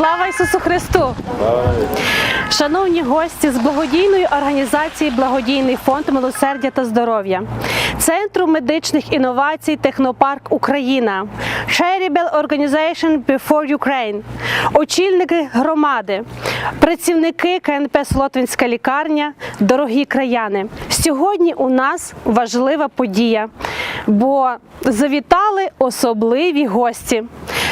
Слава Ісусу Христу! Шановні гості з благодійної організації Благодійний фонд милосердя та здоров'я, Центру медичних інновацій Технопарк Україна, Charitable Organization Before Ukraine, очільники громади, працівники КНП Солотвинська лікарня, дорогі краяни. Сьогодні у нас важлива подія, бо завітали особливі гості.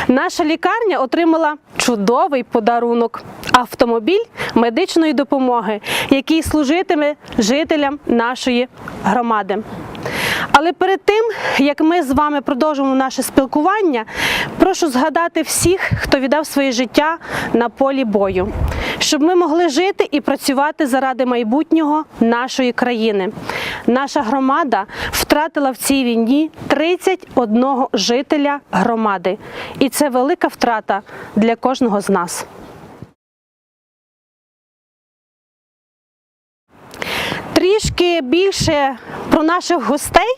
Наша лікарня отримала чудовий подарунок автомобіль медичної допомоги, який служитиме жителям нашої громади. Але перед тим, як ми з вами продовжимо наше спілкування, прошу згадати всіх, хто віддав своє життя на полі бою, щоб ми могли жити і працювати заради майбутнього нашої країни. Наша громада втратила в цій війні 31 жителя громади, і це велика втрата для кожного з нас. Трішки більше про наших гостей,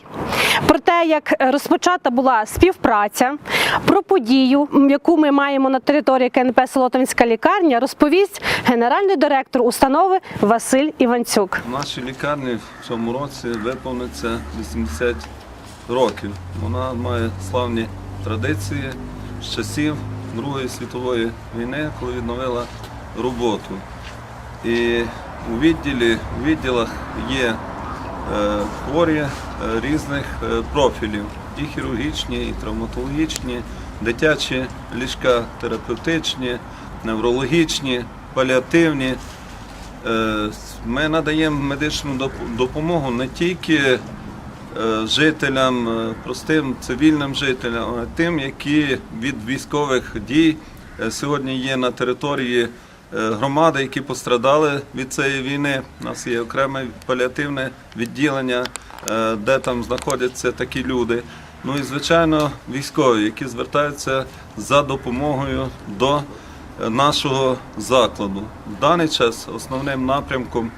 про те, як розпочата була співпраця, про подію, яку ми маємо на території КНП Солотовинська лікарня, розповість генеральний директор установи Василь Іванцюк. Нашій лікарні в цьому році виповниться 80 років. Вона має славні традиції з часів Другої світової війни, коли відновила роботу. І у відділі, у відділах є е, хворі е, різних е, профілів. І хірургічні, і травматологічні, дитячі ліжка терапевтичні, неврологічні, паліативні. Ми надаємо медичну допомогу не тільки жителям, простим цивільним жителям, а тим, які від військових дій сьогодні є на території громади, які пострадали від цієї війни. У нас є окреме паліативне відділення, е, де там знаходяться такі люди. Ну і звичайно військові, які звертаються за допомогою до нашого закладу. В даний час основним напрямком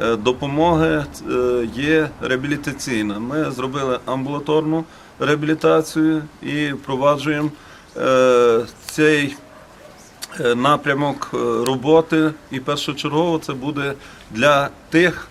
е, допомоги е, є реабілітаційна. Ми зробили амбулаторну реабілітацію і впроваджуємо е, цей е, напрямок е, роботи. І першочергово це буде для тих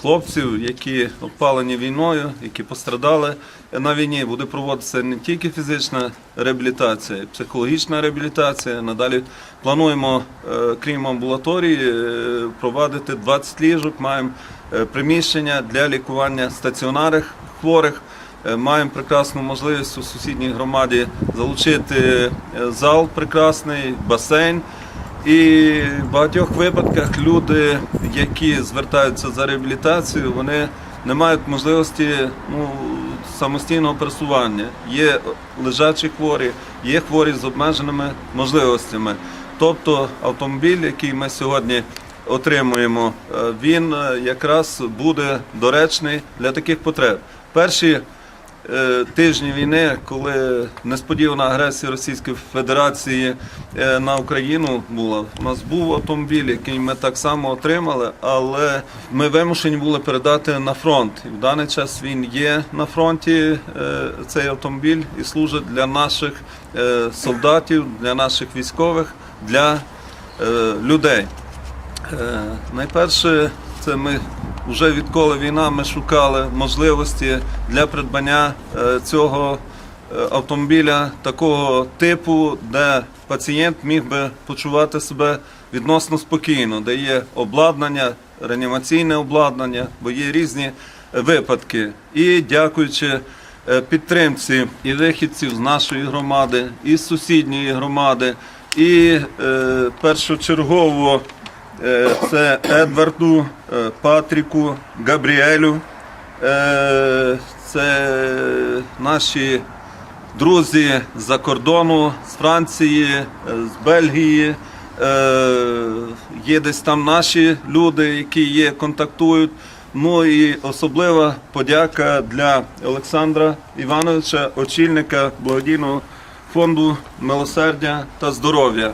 хлопців, які опалені війною, які пострадали на війні. Буде проводитися не тільки фізична реабілітація, психологічна реабілітація. Надалі плануємо, е, крім амбулаторії, е, провадити 20 ліжок. Маємо е, приміщення для лікування стаціонарних хворих. Е, Маємо прекрасну можливість у сусідній громаді залучити е, зал прекрасний, басейн. І в багатьох випадках люди, які звертаються за реабілітацією, вони не мають можливості ну, самостійного пересування. Є лежачі хворі, є хворі з обмеженими можливостями. Тобто автомобіль, який ми сьогодні отримуємо, е, він якраз буде доречний для таких потреб. Перші тижні війни, коли несподівана агресія Російської Федерації е, на Україну була, у нас був автомобіль, який ми так само отримали, але ми вимушені були передати на фронт. І в даний час він є на фронті, е, цей автомобіль, і служить для наших е, солдатів, для наших військових, для е, людей. Е, Найперше, це ми вже відколи війна ми шукали можливості для придбання е, цього е, автомобіля такого типу, де пацієнт міг би почувати себе відносно спокійно, де є обладнання, реанімаційне обладнання, бо є різні випадки. І дякуючи е, підтримці і вихідців з нашої громади, і з сусідньої громади, і е, першочергово Е, Це Едварду, е, Патріку, Габріелю. Е, Це наші друзі з-за кордону, з Франції, е, з Бельгії. Е, Є десь там наші люди, які є, контактують. Ну і особлива подяка для Олександра Івановича, очільника благодійного фонду милосердя та здоров'я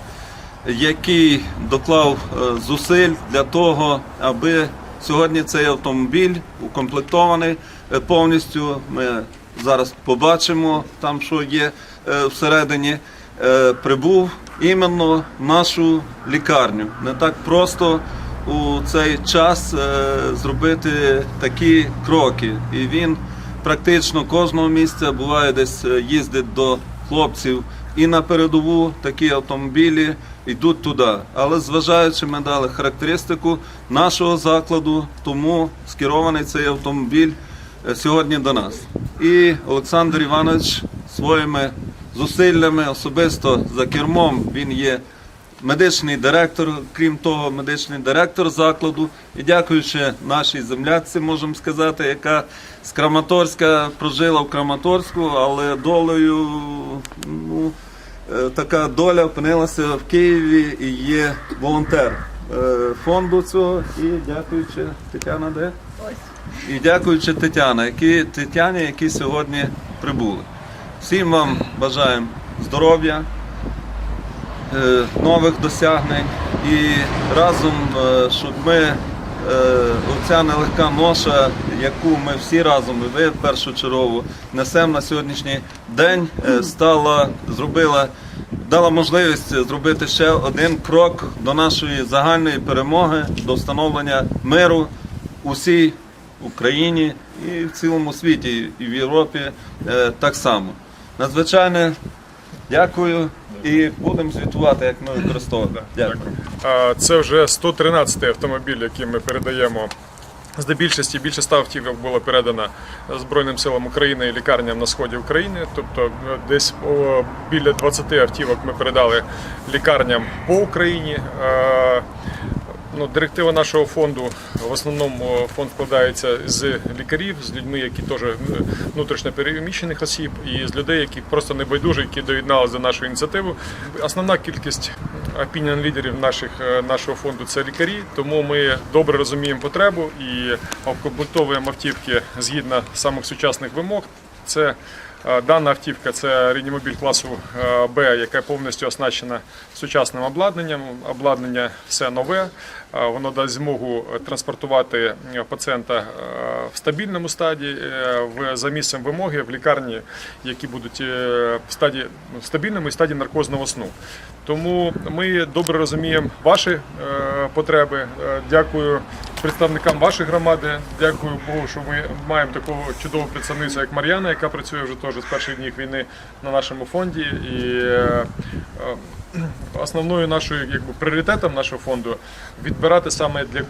який доклав е, зусиль для того, аби сьогодні цей автомобіль укомплектований е, повністю. Ми зараз побачимо там, що є е, всередині. Прибув іменно в нашу лікарню. Не так просто у цей час зробити такі кроки. І він практично кожного місця буває десь їздить до хлопців і на передову такі автомобілі йдуть туди. Але зважаючи, ми дали характеристику нашого закладу, тому скерований цей автомобіль е, сьогодні до нас. І Олександр Іванович своїми зусиллями особисто за кермом він є медичний директор, крім того, медичний директор закладу. І дякуючи нашій земляці, можемо сказати, яка з Краматорська прожила в Краматорську, але долею ну, така доля опинилася в Києві і є волонтер е, фонду цього. І дякуючи Тетяна, де? І дякуючи Тетяна, які, Тетяні, які сьогодні прибули. Всім вам бажаємо здоров'я, е, нових досягнень і разом, е, щоб ми е, оця нелегка ноша, яку ми всі разом, і ви першочергово несемо на сьогоднішній день, е, стала, зробила, дала можливість зробити ще один крок до нашої загальної перемоги, до встановлення миру у всій Україні і в цілому світі, і в Європі е, так само. Надзвичайно дякую і будемо звітувати, як ми використовуємо. Дякую. Це вже 113-й автомобіль, який ми передаємо. Здебільшості більше 100 автівок було передано Збройним силам України і лікарням на сході України. Тобто е, десь біля 20 автівок ми передали лікарням по Україні. Е, Ну, директива нашого фонду в основному фонд складається з лікарів, з людьми, які теж е, внутрішньо переміщених осіб, і з людей, які просто небайдужі, які доєдналися до нашої ініціативи. Основна кількість опініон лідерів наших е, нашого фонду це лікарі, тому ми добре розуміємо потребу і обкомплектовуємо автівки згідно самих сучасних вимог. Це е, Дана автівка це реанімобіль класу е, Б, яка повністю оснащена сучасним обладнанням. Обладнання все нове. Е, Воно дасть змогу транспортувати пацієнта в стабільному стадії, е, за місцем вимоги в лікарні, які будуть в стадії в стабільному і стадії наркозного сну. Тому ми добре розуміємо ваші потреби. Дякую представникам вашої громади. Дякую Богу, що ми маємо таку чудову представницю, як Мар'яна, яка працює вже теж з перших днів війни на нашому фонді. І е, е, основною нашою якби, пріоритетом нашого фонду відбирати саме для.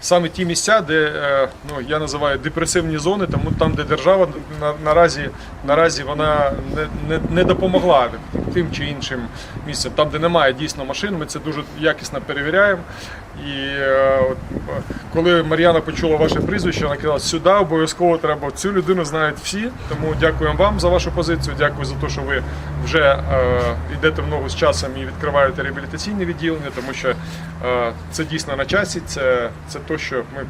Саме ті місця, де е, ну я називаю депресивні зони, тому там, де держава на, наразі наразі вона не, не, не допомогла тим чи іншим місцям, там, де немає дійсно машин, ми це дуже якісно перевіряємо. І е, от, е, коли Мар'яна почула ваше прізвище, вона казала, сюди обов'язково треба. Цю людину знають всі. Тому дякуємо вам за вашу позицію. Дякую за те, що ви вже е, йдете в ногу з часом і відкриваєте реабілітаційне відділення, тому що е, це дійсно на часі. Це, це то, що ми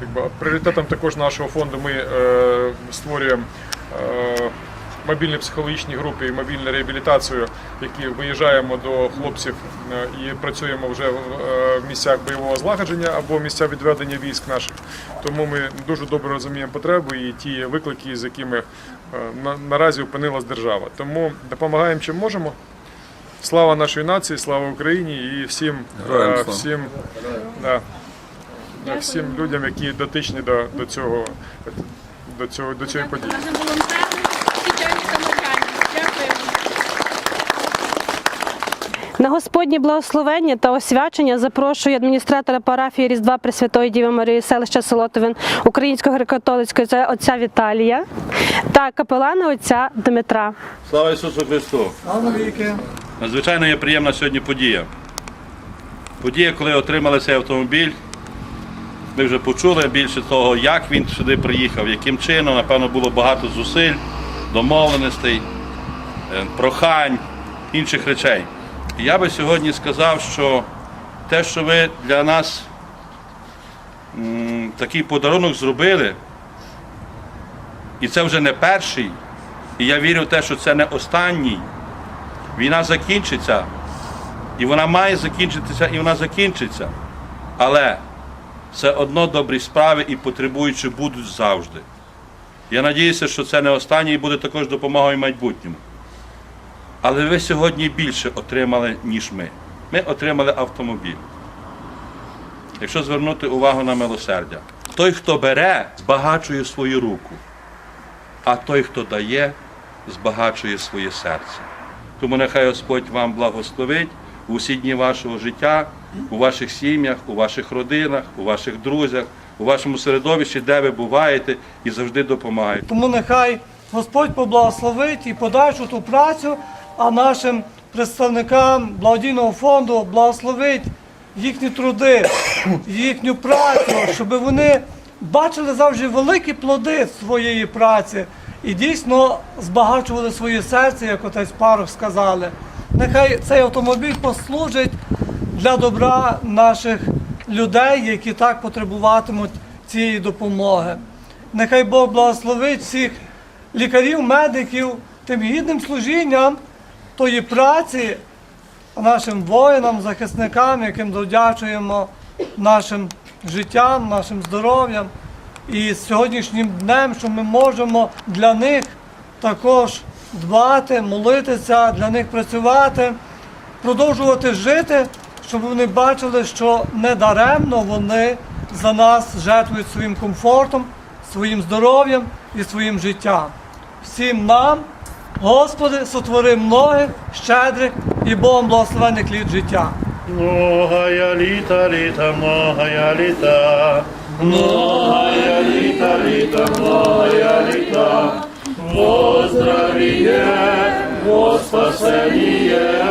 якби пріоритетом також нашого фонду ми е, створюємо. Е, Мобільні психологічні групи і мобільну реабілітацію, які виїжджаємо до хлопців е, і працюємо вже в е, місцях бойового злагодження або місця відведення військ наших. Тому ми дуже добре розуміємо потребу і ті виклики, з якими е, на- наразі опинилась держава. Тому допомагаємо чим можемо. Слава нашій нації, слава Україні і всім, Героям слава. всім, да, да, всім людям, які дотичні до, до цього до цього до цієї події. Нашим волонтерам і чайникам Мар'яні. Дякую. На Господнє благословення та освячення запрошую адміністратора парафії Різдва Пресвятої Діви Марії селища Солотовин Українського греко-католицького це отця Віталія та капелана отця Дмитра. Слава Ісусу Христу! Надзвичайно є приємна сьогодні подія. Подія, коли отримали цей автомобіль. Ми вже почули більше того, як він сюди приїхав, яким чином, напевно, було багато зусиль, домовленостей, е, прохань, інших речей. Я би сьогодні сказав, що те, що ви для нас такий подарунок зробили, і це вже не перший, і я вірю в те, що це не останній. Війна закінчиться, і вона має закінчитися, і вона закінчиться. Але все одно добрі справи і потребуючі будуть завжди. Я надіюся, що це не останнє і буде також допомогою майбутньому. Але ви сьогодні більше отримали, ніж ми. Ми отримали автомобіль. Якщо звернути увагу на милосердя, той, хто бере, збагачує свою руку, а той, хто дає, збагачує своє серце. Тому нехай Господь вам благословить у всі дні вашого життя, у ваших сім'ях, у ваших родинах, у ваших друзях, у вашому середовищі, де ви буваєте, і завжди допомагає. Тому нехай Господь поблагословить і подальшу ту працю, а нашим представникам благодійного фонду благословить їхні труди, їхню працю, щоб вони бачили завжди великі плоди своєї праці і дійсно збагачували своє серце, як отець Парох сказали. Нехай цей автомобіль послужить для добра наших людей, які так потребуватимуть цієї допомоги. Нехай Бог благословить всіх лікарів, медиків тим гідним служінням тої праці нашим воїнам, захисникам, яким додячуємо нашим життям, нашим здоров'ям і сьогоднішнім днем, що ми можемо для них також дбати, молитися, для них працювати, продовжувати жити, щоб вони бачили, що недаремно вони за нас жертвують своїм комфортом, своїм здоров'ям і своїм життям. Всім нам, Господи, сотвори многих, щедрих і Богом благословених літ життя. Многая літа, літа, многая літа, многая літа, літа, многая літа, во здравіє, во спасеніє,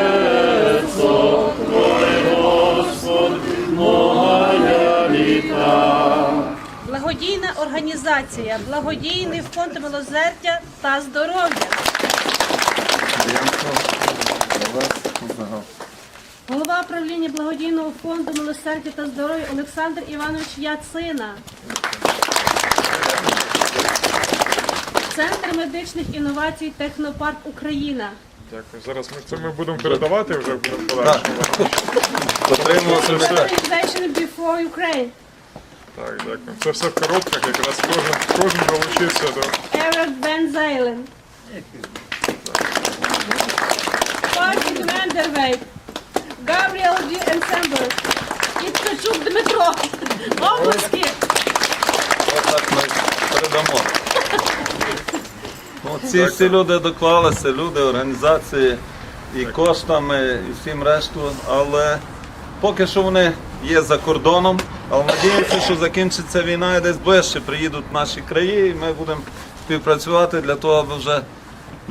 Твоє, Господь, многая літа. Благодійна організація, благодійний фонд милосердя та здоров'я. Голова правління благодійного фонду милосердя та здоров'я Олександр Іванович Яцина. Центр медичних інновацій Технопарк Україна. Дякую. Зараз ми це ми будемо передавати вже в подальшому. Це все. Organization Before Ukraine. Так, дякую. Це все в коротках, якраз кожен, кожен долучився до. Eric Van. Вендервейт. Габріел Ді Енсемблер. І Ткачук Дмитро. Обласки. Отак ми передамо. Ну, ці всі люди доклалися, люди, організації і коштами, і всім решту, але поки що вони є за кордоном, але надіємося, що закінчиться війна і десь ближче приїдуть в наші краї, і ми будемо співпрацювати для того, аби вже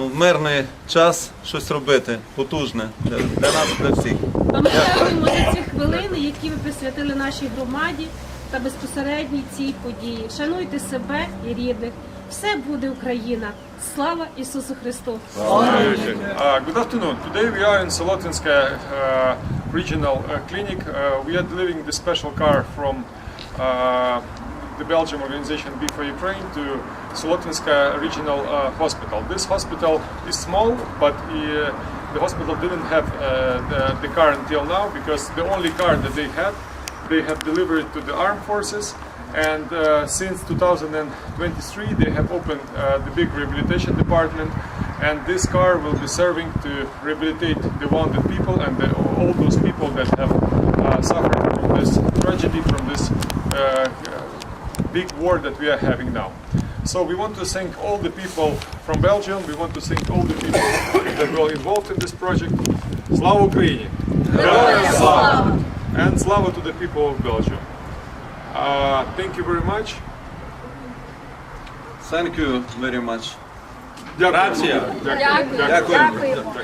ну, в мирний час щось робити, потужне для, для нас, для всіх. А ми дякуємо за ці хвилини, які ви присвятили нашій громаді та безпосередній цій події. Шануйте себе і рідних. Все буде Україна. Слава Ісусу Христу! Uh, good afternoon. Today we are in Solotinska uh, regional uh, clinic. Uh, we are delivering the special car from uh, the Belgium organization B for Ukraine to Solotinska regional uh, hospital. This hospital is small, but uh, the hospital didn't have uh, the, the car until now because the only car that they had, they have delivered to the armed forces. And uh, since 2023, they have opened uh, the big rehabilitation department, and this car will be serving to rehabilitate the wounded people and the, all those people that have uh, suffered from this tragedy, from this big war that we are having now. So we want to thank all the people from Belgium. We want to thank all the people that were involved in this project. Slava Ukraini! And slava to the people of Belgium. Uh, thank you very much. Thank you very much. Дякую. Грація. Дякую. Дякую. Дякую.